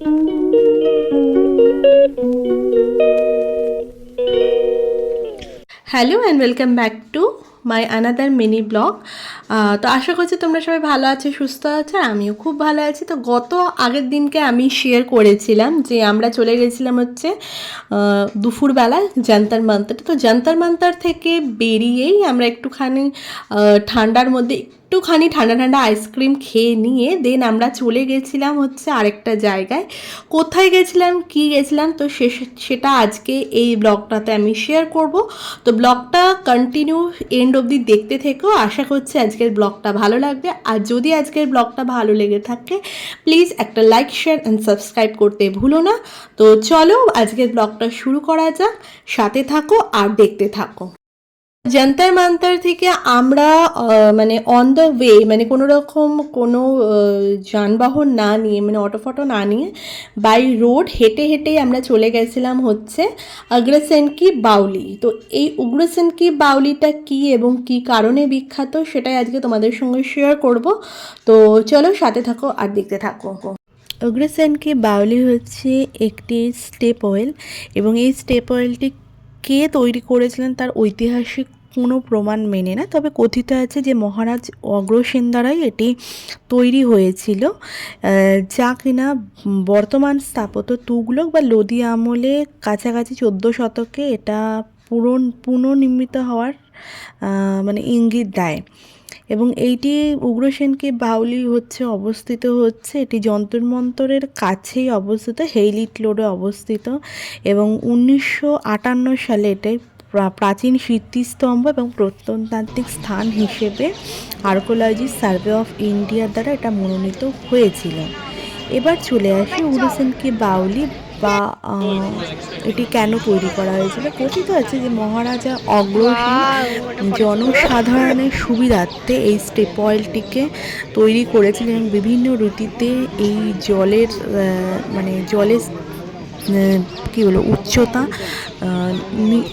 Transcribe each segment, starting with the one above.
Hello and welcome back to my another mini blog তো আশা করছি তোমরা সবাই ভালো আছো, সুস্থ আছো আমিও খুব ভালো আছি। তো গত আগের দিনকে আমি শেয়ার করেছিলাম যে আমরা চলে গেছিলাম হচ্ছে দুপুরবেলা জান্তার মান্তার। তো জান্তার মান্তার থেকে বেরিয়েই আমরা একটুখানি ঠান্ডার মধ্যে একটুখানি ঠান্ডা ঠান্ডা আইসক্রিম খেয়ে নিয়ে দেন আমরা চলে গেছিলাম হচ্ছে আরেকটা জায়গায়। কোথায় গেছিলাম, কি গেছিলাম, তো সে সেটা আজকে এই ব্লগটাতে আমি শেয়ার করব। তো ব্লগটা কন্টিনিউ এন্ড অবধি দেখতে থেকেও আশা করছি আজকের ব্লগটা ভালো লাগবে। আর যদি আজকের ব্লগটা ভালো লেগে থাকে প্লিজ একটা লাইক শেয়ার অ্যান্ড সাবস্ক্রাইব করতে ভুলো না। তো চলো আজকের ব্লগটা শুরু করা যাক। সাথে থাকো আর দেখতে থাকো। জান্তার মান্তার থেকে আমরা মানে অন দ্য ওয়ে মানে কোনো রকম কোনো যানবাহন না নিয়ে মানে অটো ফটো না নিয়ে বাই রোড হেঁটে হেঁটেই আমরা চলে গেছিলাম হচ্ছে অগ্রসেন কি বাউলি। তো এই উগ্রসেন কি বাউলিটা কি এবং কি কারণে বিখ্যাত সেটাই আজকে তোমাদের সঙ্গে শেয়ার করব। তো চলো সাথে থাকো আর দেখতে থাকো। অগ্রসেন কি বাউলি হচ্ছে একটি স্টেপ অয়েল এবং এই স্টেপ অয়েলটি কে তৈরি করেছিলেন তার ঐতিহাসিক কোনো প্রমাণ মেনে না। তবে কথিত আছে যে মহারাজ অগ্রসেন দ্বারাই এটি তৈরি হয়েছিল। যা কিনা বর্তমান স্থাপত্য তুগলক বা লোদি আমলে কাছাকাছি চোদ্দ শতকে এটা পুরন, পুনর্নির্মিত হওয়ার মানে ইঙ্গিত দেয়। এবং এইটি উগ্রসেনকে বাউলি হচ্ছে অবস্থিত হচ্ছে, এটি যন্তর মন্তরের কাছেই অবস্থিত, হেইলিট রোডে অবস্থিত এবং উনিশশো আটান্ন সালে এটাই প্রা- প্রাচীন স্মৃতিস্তম্ভ এবং প্রত্নতান্ত্রিক স্থান হিসেবে আর্কোলজি সার্ভে অফ ইন্ডিয়া দ্বারা এটা মনোনীত হয়েছিল। এবার চলে আসি উগ্রসেনকে বাউলি বা এটি কেন তৈরি করা হয়েছিল? কথিত আছে যে মহারাজা অগ্রসেন জনসাধারণের সুবিধার্থে এই স্টেপ অয়েলটিকে তৈরি করেছিলেন এবং বিভিন্ন ঋতুতে এই জলের মানে জলের কী বলো উচ্চতা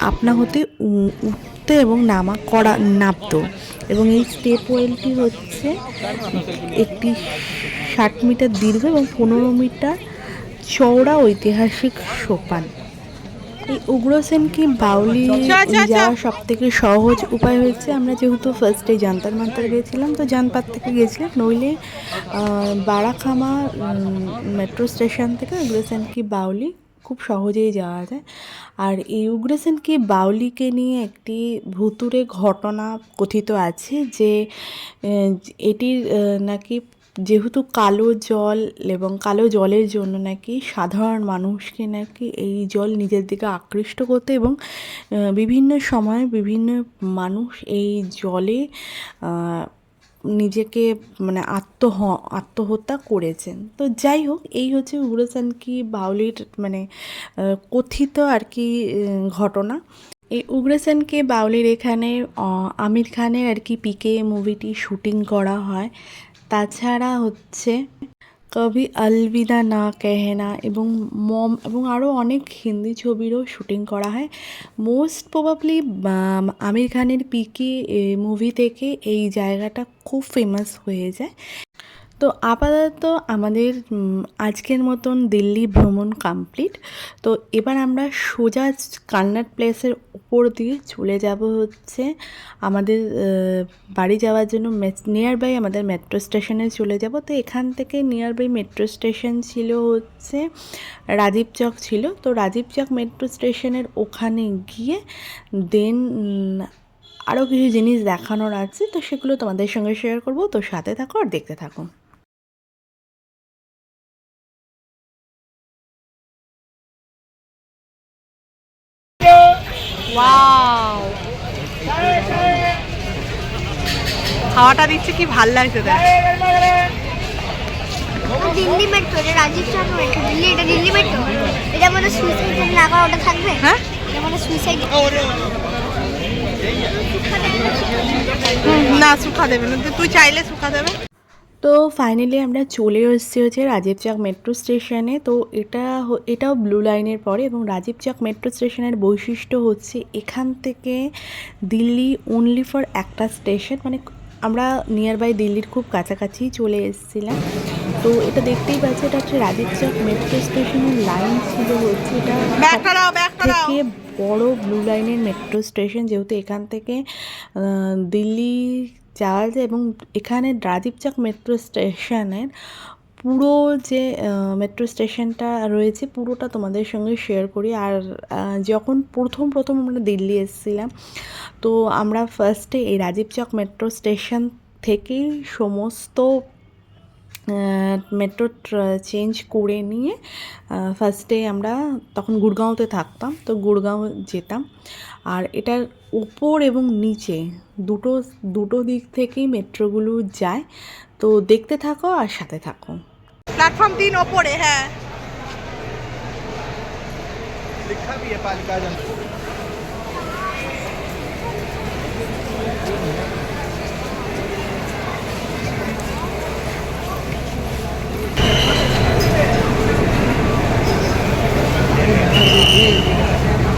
আপনা হতে উঠতে এবং নামা করা নামতো এবং এই স্টেপ ওয়েলটি হচ্ছে একটি ষাট মিটার দীর্ঘ এবং পনেরো মিটার চওড়া ঐতিহাসিক সোপান। এই উগ্রসেন কি বাউলি যাওয়ার সব থেকে সহজ উপায় হয়েছে। আমরা যেহেতু ফার্স্টে জান্তার মান্তার গেছিলাম তো জানপাত থেকে গেছিলাম নইলে বারাখামা মেট্রো স্টেশন থেকে উগ্রসেন কি বাউলি খুব সহজেই যাওয়া যায়। আর এই উগ্রসেন কি বাউলিকে নিয়ে একটি ভুতুরে ঘটনা কথিত আছে যে এটির নাকি যেহেতু কালো জল এবং কালো জলের জন্য নাকি সাধারণ মানুষকে নাকি এই জল নিজের দিকে আকৃষ্ট করতে এবং বিভিন্ন সময় বিভিন্ন মানুষ এই জলে নিজেকে মানে আত্মহ, আত্মহত্যা করেছেন। তো যাই হোক, এই হচ্ছে উগ্রসেন কি বাউলির মানে কথিত আর কি ঘটনা। এই উগ্রসেনকে বাউলির এখানে আমির খানের আর কি পিকে মুভিটি শুটিং করা হয়। তাছাড়া হচ্ছে কবি আলবিদা না কেহেনা এবং মম এবং আরও অনেক হিন্দি ছবিরও শুটিং করা হয়। মোস্ট প্রবাবলি আমির খানের পিকে মুভি থেকে এই জায়গাটা খুব ফেমাস হয়ে যায়। তো আপাতত আমাদের আজকের মতন দিল্লি ভ্রমণ কমপ্লিট তো এবার আমরা সোজা কান্নাট প্লেসের উপর দিয়ে চলে যাব হচ্ছে আমাদের বাড়ি যাওয়ার জন্য নিয়ার বাই আমাদের মেট্রো স্টেশনে চলে যাব। তো এখান থেকে নিয়ার বাই মেট্রো স্টেশন ছিল হচ্ছে রাজীব চক ছিল। তো রাজীব চক মেট্রো স্টেশনের ওখানে গিয়ে দেন আরও কিছু জিনিস দেখানোর আছে। তো সেগুলো তোমাদের সঙ্গে শেয়ার করব। তো সাথে থাকো আর দেখতে থাকো। ওয়াও হাওয়াটা দিচ্ছে কি ভালো লাগছে দেখ। দিল্লি মেট্রো এটা রাজীব চন্দ্র মেট্রো দিল্লি এটা দিল্লি মেট্রো এটা আমাদের সুইসাইড যদি না করা ওটা থাকবে? হ্যাঁ? এটা আমাদের সুইসাইড না সুখা দেবে না। তুই চাইলে সুখা দেবে। তো ফাইনালি আমরা চলে এসেছি হচ্ছে রাজীব চক মেট্রো স্টেশনে তো এটা এটাও ব্লু লাইনের পরে এবং রাজীব চক মেট্রো স্টেশনের বৈশিষ্ট্য হচ্ছে এখান থেকে দিল্লি অনলি ফর একটা স্টেশন মানে আমরা নিয়ার বাই দিল্লির খুব কাছাকাছি চলে এসেছিলাম। তো এটা দেখতেই পাচ্ছি এটা হচ্ছে রাজীব চক মেট্রো স্টেশনের লাইন ছিল হচ্ছে এটা থেকে বড় ব্লু লাইনের মেট্রো স্টেশন যেহেতু এখান থেকে দিল্লি যাওয়া যায় এবং এখানে রাজীব চক মেট্রো স্টেশনের পুরো যে মেট্রো স্টেশনটা রয়েছে পুরোটা তোমাদের সঙ্গে শেয়ার করি। আর যখন প্রথম প্রথম আমরা দিল্লি এসেছিলাম, তো আমরা ফার্স্টে এই রাজীবচক মেট্রো স্টেশন থেকেই সমস্ত মেট্রো চেঞ্জ করে নিয়ে ফার্স্টে আমরা তখন গুড়গাঁওতে থাকতাম তো গুড়গাঁও যেতাম আর এটার উপর এবং নিচে দুটো দুটো দিক থেকেই মেট্রোগুলো যায় তো দেখতে থাকো আর সাথে থাকো প্ল্যাটফর্ম তিন ওপরে হ্যাঁ लिखा भी है पालिका जंक्शन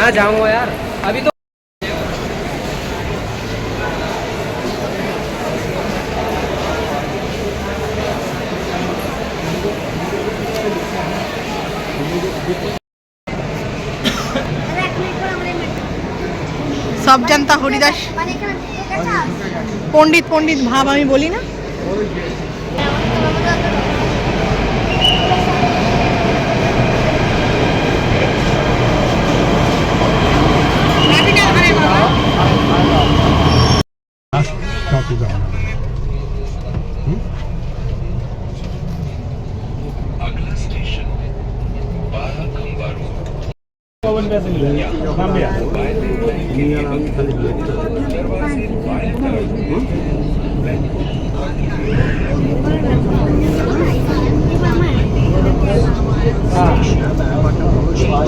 ना जाऊंगा यार अभी तो দাদা, এক মিনিট পর আমাদের metro। সব জানতা হরিদাস মানে এখানে ঢুকে গেছে আর? পণ্ডিত পণ্ডিত ভাব আমি বলি না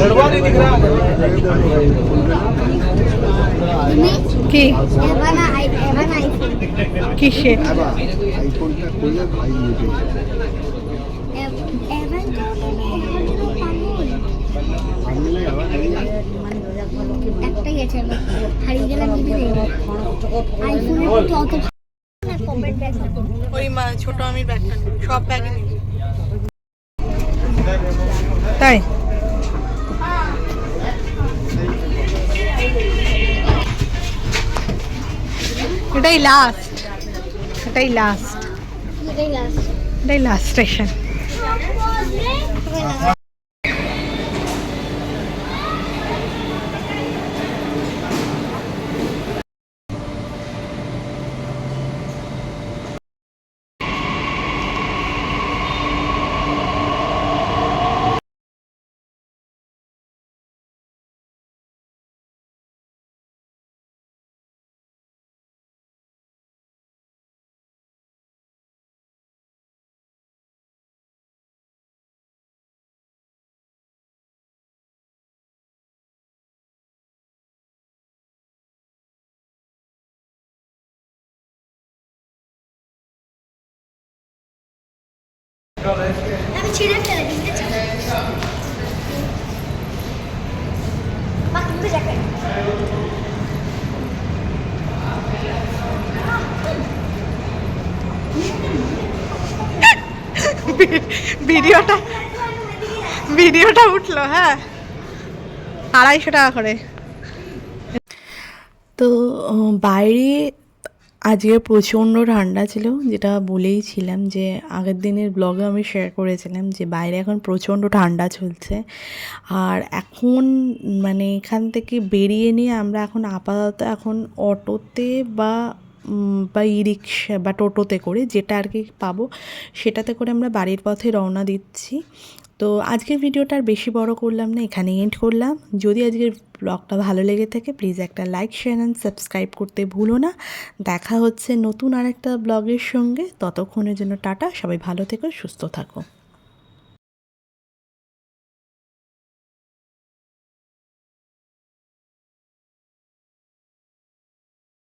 लड़वा नहीं दिख रहा তুমি কি? কিসে একটাই আছে। হারিয়ে গেলে আমি দিয়ে দেবো আইফোনের অত ওই মা ছোট আমি ব্যাগটা সব ব্যাগে তাই? এটাই লাস্ট এটাই লাস্ট এটাই লাস্ট স্টেশন আমি ছিঁড়ে ফেলে দিতে চাই যাবে ভিডিওটা ভিডিওটা উঠল হ্যাঁ। আড়াইশো টাকা করে। তো বাইরে আজকে প্রচণ্ড ঠান্ডা ছিল, যেটা বলেইছিলাম যে আগের দিনের ব্লগে আমি শেয়ার করেছিলাম যে বাইরে এখন প্রচণ্ড ঠান্ডা চলছে। আর এখন মানে এখান থেকে বেরিয়ে নিয়ে আমরা এখন আপাতত এখন অটোতে বা বা ই রিক্সা বা টোটোতে করে যেটা আর কি পাবো, সেটাতে করে আমরা বাড়ির পথে রওনা দিচ্ছি। তো আজকের ভিডিওটা আর বেশি বড় করলাম না এখানে এন্ড করলাম। যদি আজকের ব্লগটা ভালো লেগে থাকে প্লিজ একটা লাইক শেয়ার অ্যান্ড সাবস্ক্রাইব করতে ভুলো না। দেখা হচ্ছে নতুন আরেকটা ব্লগের সঙ্গে। ততক্ষণের জন্য টাটা, সবাই ভালো থেকো, সুস্থ থাকো।